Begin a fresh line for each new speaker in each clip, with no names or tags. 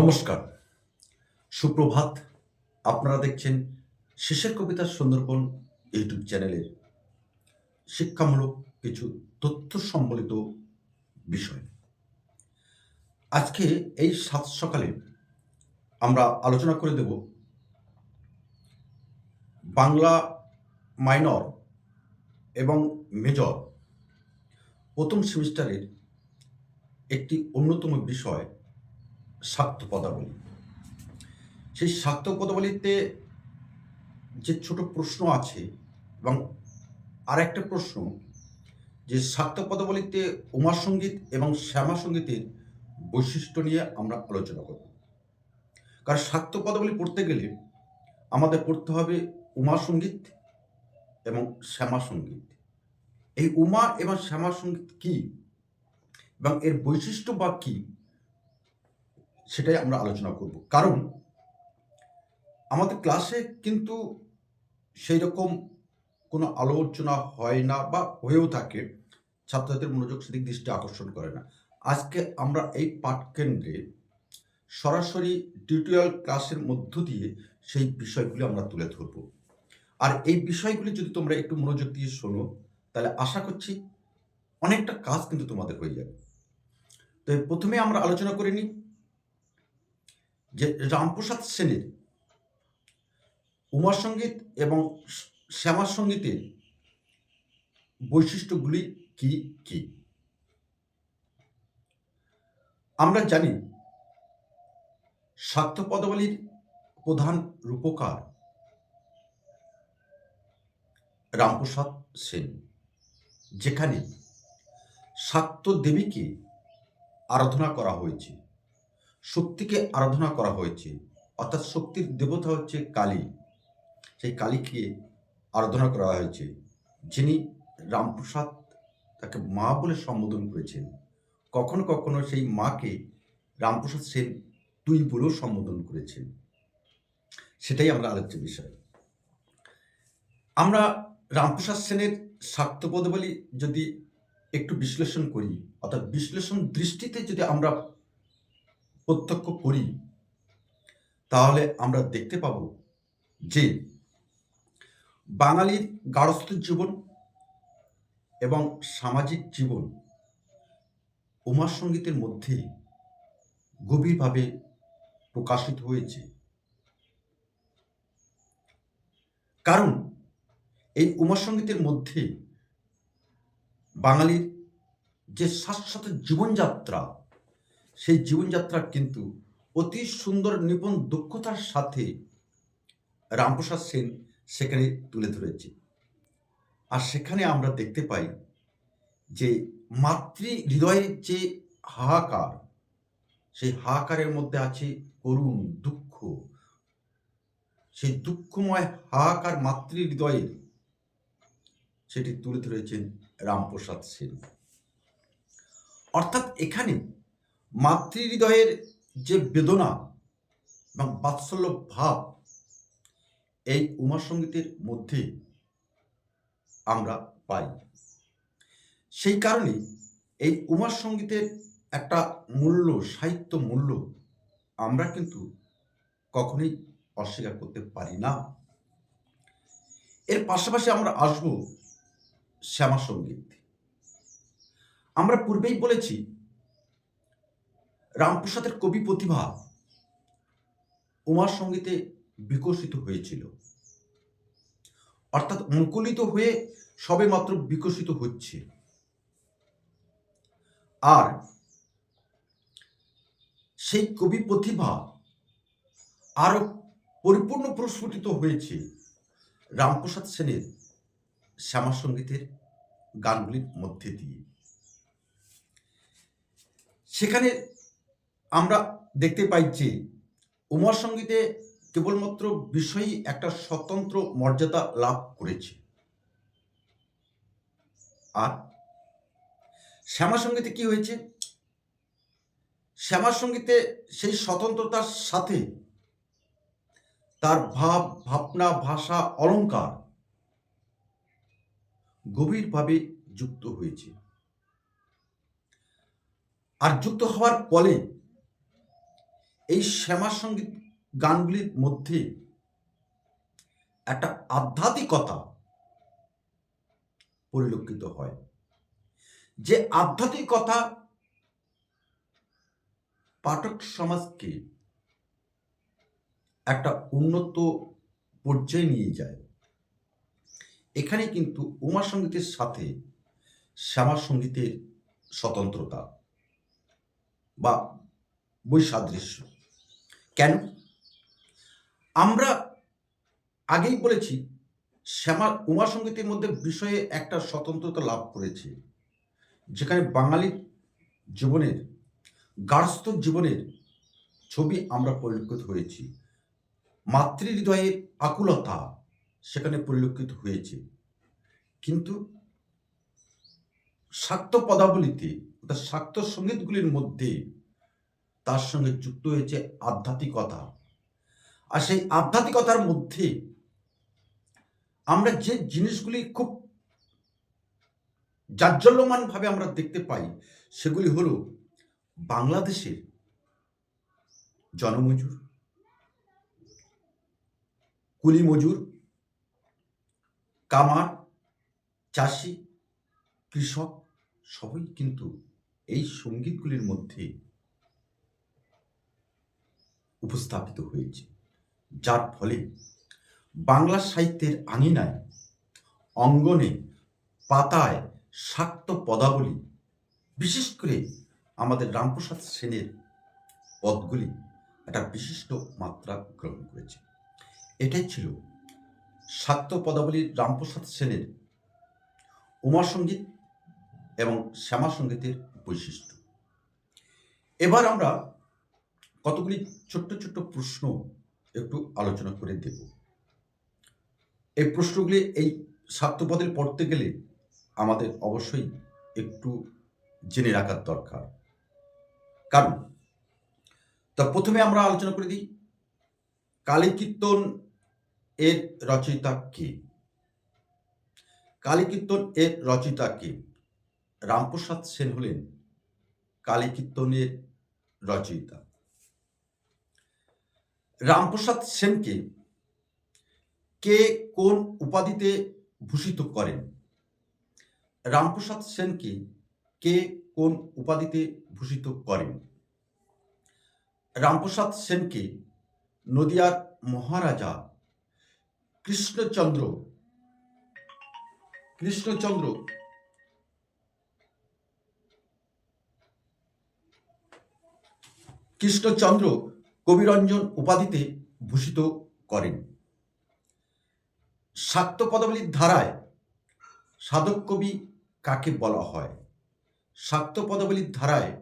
নমস্কার। সুপ্রভাত, আপনারা দেখছেন শেষের কবিতা সুন্দরবন ইউটিউব চ্যানেলের শিক্ষামূলক কিছু তথ্য সম্বলিত বিষয়। আজকে এই সাত সকালে আমরা আলোচনা করে দেব বাংলা মাইনর এবং মেজর প্রথম সেমিস্টারের একটি অন্যতম বিষয় শাক্ত পদাবলী সেই শাক্ত পদাবলীতে যে ছোট প্রশ্ন আছে এবং আর একটা প্রশ্ন, যে শাক্ত পদাবলীতে উমা সংগীত এবং শ্যামা সঙ্গীতের বৈশিষ্ট্য নিয়ে আমরা আলোচনা করব। কারণ শাক্ত পদাবলী পড়তে গেলে আমাদের পড়তে হবে উমা সংগীত এবং শ্যামা সংগীত এই উমা এবং শ্যামা সংগীত কি এবং এর বৈশিষ্ট্য বা কী সেটাই আমরা আলোচনা করব। কারণ আমাদের ক্লাসে কিন্তু সেই রকম কোনো আলোচনা হয় না বা হয়েও থাকে ছাত্রদের মনোযোগ সেদিক দৃষ্টি আকর্ষণ করে না। আজকে আমরা এই পাঠকেন্দ্রে সরাসরি টিউটোরিয়াল ক্লাসের মধ্য দিয়ে সেই বিষয়গুলি আমরা তুলে ধরব। আর এই বিষয়গুলি যদি তোমরা একটু মনোযোগ দিয়ে শোনো, তাহলে আশা করছি অনেকটা কাজ কিন্তু তোমাদের হয়ে যাবে। তো প্রথমে আমরা আলোচনা করে নিই যে রামপ্রসাদ সেনের উমা সংগীত এবং শ্যামা সঙ্গীতের বৈশিষ্ট্যগুলি কি কি? আমরা জানি স্বার্থ পদাবলীর প্রধান রূপকার রামপ্রসাদ সেন, যেখানে শাক্ত দেবীকে আরাধনা করা হয়েছে। শক্তিকে আরাধনা করা হয়েছে। অর্থাৎ শক্তির দেবতা হচ্ছে কালী। সেই কালীকে আরাধনা করা হয়েছে। যিনি রামপ্রসাদ তাকে মা বলে সম্বোধন করেছেন। কখনো কখনো সেই মাকে রামপ্রসাদ সেন তুই বলেও সম্বোধন করেছেন। সেটাই আমরা আলোচ্য বিষয়। আমরা রামপ্রসাদ সেনের স্বার্থপদবলী যদি একটু বিশ্লেষণ করি, অর্থাৎ বিশ্লেষণ দৃষ্টিতে যদি আমরা প্রত্যক্ষ করি, তাহলে আমরা দেখতে পাব যে বাঙালির গারস্থ জীবন এবং সামাজিক জীবন উমার সঙ্গীতের মধ্যে গভীরভাবে প্রকাশিত হয়েছে। কারণ এই উমার সঙ্গীতের মধ্যে বাঙালির যে শাশ্বত জীবনযাত্রা সেই জীবনযাত্রা কিন্তু অতি সুন্দর নিপুণ দক্ষতার সাথে রামপ্রসাদ সেন সেখানে তুলে ধরেছে। আর সেখানে আমরা দেখতে পাই যে মাতৃ হৃদয়ের যে হাহাকার, সেই হাহাকারের মধ্যে আছে করুণ দুঃখ। সেই দুঃখময় হাহাকার মাতৃ হৃদয়ের সেটি তুলে ধরেছেন রামপ্রসাদ সেন। অর্থাৎ এখানে মাতৃহৃদয়ের যে বেদনা এবং বাৎসল্য ভাব, এই উমা সঙ্গীতের মধ্যে আমরা পাই। সেই কারণে এই উমা সঙ্গীতের একটা মূল্য, সাহিত্য মূল্য আমরা কিন্তু কখনোই অস্বীকার করতে পারি না। এর পাশাপাশি আমরা আসব শ্যামা সংগীত আমরা পূর্বেই বলেছি রামপ্রসাদের কবি প্রতিভা উমার সঙ্গীতে বিকশিত হয়েছিল। অর্থাৎ মুকুলিত হয়ে সবে মাত্র বিকশিত হচ্ছে। আর সেই কবি প্রতিভা আরও পরিপূর্ণ প্রস্ফুটিত হয়েছে রামপ্রসাদ সেনের শ্যামা সঙ্গীতের গানগুলির মধ্যে দিয়ে। সেখানে আমরা দেখতে পাই যে উমার সঙ্গীতে কেবলমাত্র বিষয়ই একটা স্বতন্ত্র মর্যাদা লাভ করেছে। আর শ্যামা সঙ্গীতে কি হয়েছে? শ্যামা সঙ্গীতে সেই স্বতন্ত্রতার সাথে তার ভাব, ভাবনা, ভাষা অলঙ্কার গভীরভাবে যুক্ত হয়েছে। আর যুক্ত হওয়ার ফলে এই শ্যামা সংগীত গানগুলির মধ্যে একটা আধ্যাত্মিকতা পরিলক্ষিত হয়। যে আধ্যাত্মিকতা পাঠক সমাজকে একটা উন্নত পর্যায়ে নিয়ে যায়। এখানে কিন্তু উমা সঙ্গীতের সাথে শ্যামা সঙ্গীতের স্বতন্ত্রতা বা বৈসাদৃশ্য। কেন? আমরা আগেই বলেছি, শ্যামা উমা সঙ্গীতের মধ্যে বিষয়ে একটা স্বতন্ত্রতা লাভ করেছে। যেখানে বাঙালির জীবনের গার্হস্থ জীবনের ছবি আমরা পরিলক্ষিত হয়েছি। মাতৃহৃদয়ের আকুলতা সেখানে পরিলক্ষিত হয়েছে। কিন্তু শাক্ত পদাবলিতে অর্থাৎ শাক্ত সঙ্গীতগুলির মধ্যে তার সঙ্গে যুক্ত হয়েছে আধ্যাত্মিকতা। আর সেই আধ্যাত্মিকতার মধ্যে আমরা যে জিনিসগুলি খুব জাজ্জল্যমানভাবে আমরা দেখতে পাই, সেগুলি হলো বাংলাদেশের জনমজুর কুলি মজুর কামার, চাষি, কৃষক, সবই কিন্তু এই সঙ্গীতগুলির মধ্যে উপস্থাপিত হয়েছে। যার ফলে বাংলা সাহিত্যের আঙিনায়, অঙ্গনে, পাতায় শাক্ত পদাবলী, বিশেষ করে আমাদের রামপ্রসাদ সেনের পদগুলি একটা বিশিষ্ট মাত্রা গ্রহণ করেছে। এটাই ছিল শাক্ত পদাবলীর রামপ্রসাদ সেনের উমা সংগীত এবং শ্যামা সঙ্গীতের বৈশিষ্ট্য। এবার আমরা কতগুলি ছোট্ট ছোট্ট প্রশ্ন একটু আলোচনা করে দেব। এই প্রশ্নগুলি এই স্বার্থপদে পড়তে গেলে আমাদের অবশ্যই একটু জেনে রাখার দরকার। কারণ, তা প্রথমে আমরা আলোচনা করে দিই কালী কীর্তন এর রচয়িতা কে? কালী কীর্তন এর রচয়িতা কে? রামপ্রসাদ সেন হলেন কালী কীর্তনের রচয়িতা। রামপ্রসাদ সেনকে কে কোন উপাধিতে ভূষিত করেন? রামপ্রসাদ সেনকে কে কোন উপাধিতে ভূষিত করেন? রামপ্রসাদ সেনকে নদিয়ার মহারাজা কৃষ্ণচন্দ্র কৃষ্ণচন্দ্র কৃষ্ণচন্দ্র কবিরঞ্জন উপাধিতে ভূষিত করেন। শাক্ত পদাবলীর ধারায় সাধক কবি কাকে বলা হয়? শাক্ত পদাবলীর ধারায়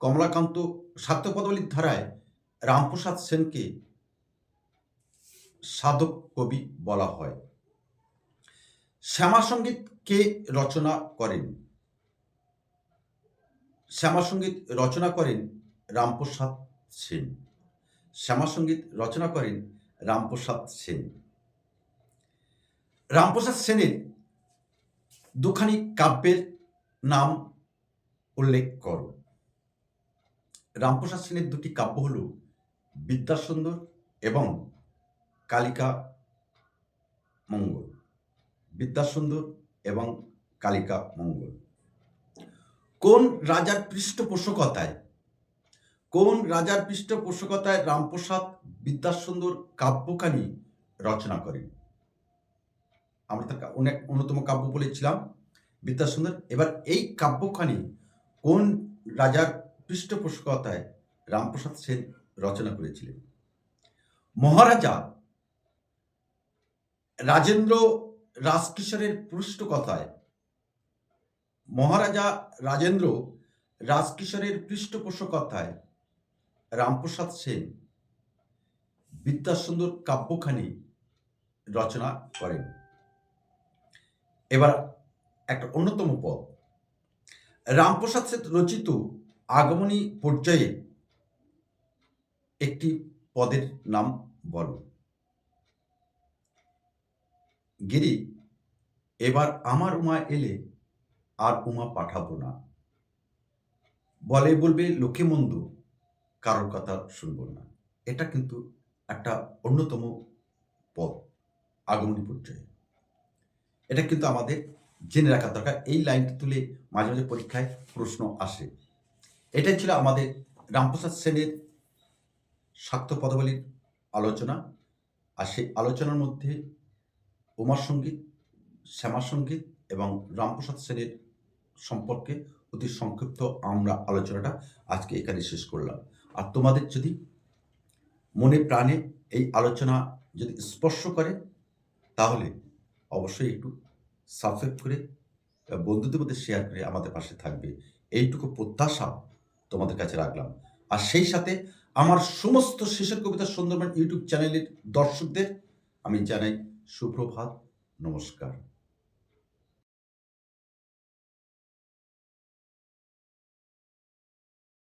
কমলাকান্ত শাক্ত পদাবলীর ধারায় রামপ্রসাদ সেনকে সাধক কবি বলা হয়। শ্যামা সংগীত কে রচনা করেন? শ্যামা সংগীত রচনা করেন রামপ্রসাদ সেন। শ্যামা সংগীত রচনা করেন রামপ্রসাদ সেন। রামপ্রসাদ সেনের দুখানি কাব্যের নাম উল্লেখ করো। রামপ্রসাদ সেনের দুটি কাব্য হল বিদ্যাসুন্দর এবং কালিকা মঙ্গল। বিদ্যাসুন্দর এবং কালিকা মঙ্গল। কোন রাজার পৃষ্ঠপোষকতায় কোন রাজার পৃষ্ঠপোষকতায় রামপ্রসাদ বিদ্যাসুন্দর কাব্যখানি রচনা করেন? আমরা তার অনেক অন্যতম কাব্য বলেছিলাম, বিদ্যাসুন্দর। এবার এই কাব্যখানি কোন রাজার পৃষ্ঠপোষকতায় রামপ্রসাদ সেন রচনা করেছিলেন? মহারাজা রাজেন্দ্র রাজকিশোরের পৃষ্ঠকথায় মহারাজা রাজেন্দ্র রাজকিশোরের পৃষ্ঠপোষকতায় রামপ্রসাদ সেন বিদ্যাসুন্দর কাব্যখানি রচনা করেন। এবার একটা অন্যতম পদ। রামপ্রসাদ সেন রচিত আগমনী পর্যায়ে একটি পদের নাম বলো। গিরি, এবার আমার উমা এলে আর উমা পাঠাবো না। বলে বলবে লোকে মন্দ কারোর কথা শুনব না। এটা কিন্তু একটা অন্যতম পথ, আগমনী পর্যায়ে। এটা কিন্তু আমাদের জেনে রাখা দরকার। এই লাইনটি তুলে মাঝে মাঝে পরীক্ষায় প্রশ্ন আসে। এটাই ছিল আমাদের রামপ্রসাদ সেনের স্বার্থ পদাবলীর আলোচনা। আর সেই আলোচনার মধ্যে উমার সংগীত শ্যামা সংগীত এবং রামপ্রসাদ সেনের সম্পর্কে অতি সংক্ষিপ্ত আমরা আলোচনাটা আজকে এখানে শেষ করলাম। আর তোমাদের যদি মনে প্রাণে এই আলোচনা যদি স্পর্শ করে, তাহলে অবশ্যই একটু সাবস্ক্রাইব করে বন্ধুদের মধ্যে শেয়ার করে আমাদের পাশে থাকবে। এইটুকু প্রত্যাশা তোমাদের কাছে রাখলাম। আর সেই সাথে আমার সমস্ত শেষের কবিতা সুন্দরবন ইউটিউব চ্যানেলের দর্শকদের আমি জানাই সুপ্রভাত, নমস্কার।